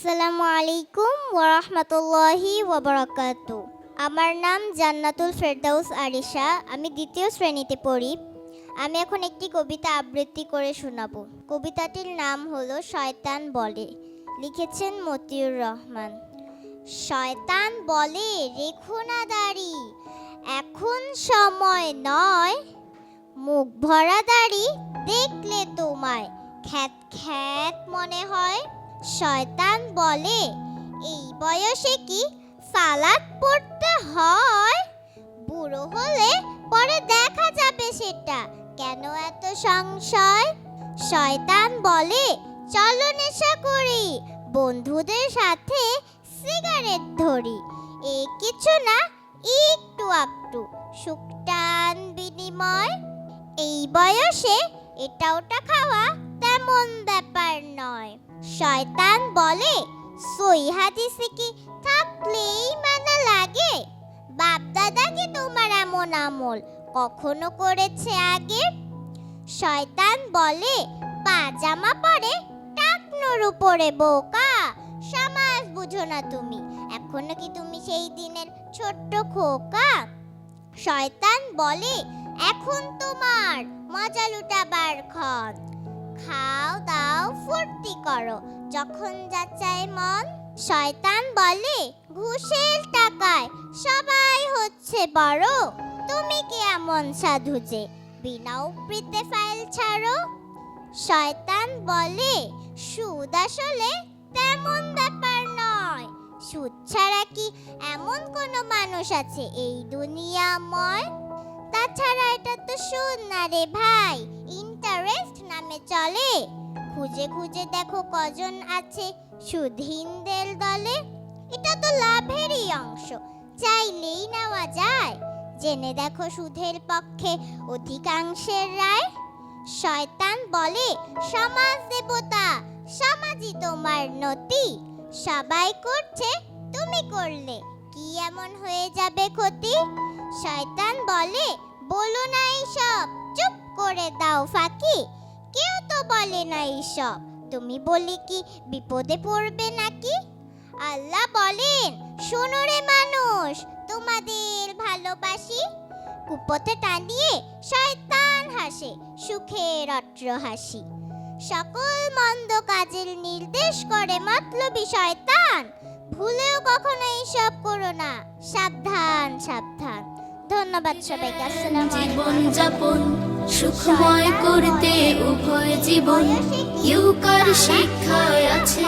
আসসালামু আলাইকুম ওরহমতুল্লাহি ওবরাকাতু আমার নাম জান্নাতুল ফেরদাউস আরিশা, আমি দ্বিতীয় শ্রেণীতে পড়ি। আমি এখন একটি কবিতা আবৃত্তি করে শোনাবো। কবিতাটির নাম হলো শয়তান বলে লিখেছেন মতিউর রহমান। শয়তান বলে, রেখো না দাড়ি, এখন সময় নয়। মুখ ভরা দাড়ি দেখলে তোমায় খ্যাত খ্যাত মনে হয়। শয়তান বলে, এই বয়সে কি সালাদ পড়তে হয়? বুড়ো হলে পরে দেখা যাবে সেটা। কেন এত সংশয়? শয়তান বলে, চলো নেশা করি, বন্ধুদের সাথে সিগারেট ধরি। এ কিছু না, একটু একটু সুকটান বিনিময়। এই বয়সে এটা ওটা খাওয়া শয়তান বলে, সই হাদিসে কি থাকলেই মানা লাগে? বাপ দাদা কি তোমার এমন আমল কখনো করেছে আগে? শয়তান বলে, পাজামা পরে টাকনোর উপরে বোকা, সমাজ বুঝো না তুমি। এখনও কি তুমি সেই দিনের ছোট্ট খোকা? শয়তান বলে, এখন তোমার মজা লুটাবার ক্ষণ। খাও, দাও, ফুর্তি করো। যখন যা চায় মন, শয়তান বলে, ঘুষের টাকায় সবাই হচ্ছে বড়। তুমি কি এমন সাধু যে বিনা উপৃতে ফাইল ছাড়ো? শয়তান বলে, সুদ আসলে তেমন ব্যাপার নয়। সুদ ছাড়া কি এমন কোনো মানুষ আছে এই দুনিয়াময়? তাছাড়া এটা তো সুদ না রে ভাই। নামে চলে। খুঁজে খুঁজে দেখো কজন আছে সুদহীনদের দলে এটা তো লাভেরই অংশ, চাইলেই নেওয়া যায়। জেনে দেখো সুদের পক্ষে অধিকাংশের রায়। শয়তান বলে, সমাজ দেবতা, সমাজই তোমার নতি। সবাই করছে, তুমি করলে, কি এমন হয়ে যাবে ক্ষতি? শয়তান বলে, বলো না এইসব, চুপ করে দাও ফাঁকি। কেউ তো বলে না এইসব। তুমি বলি কি বিপদে পড়বে নাকি? আল্লাহ বলেন, শোনো রে মানুষ, তোমাদের ভালোবাসি? কুপথে টানিয়ে শয়তান হাসে, সুখের অট্র হাসি। সকল মন্দ কাজের নির্দেশ করে মতলবি শয়তান। ভুলেও কখনো এইসব করো না। সাবধান সাবধান। ধন্যবাদ সবাইকে। আসসালামু জীবন যাপন সুখময় করতে জীবন ইউকার শিক্ষায় আছে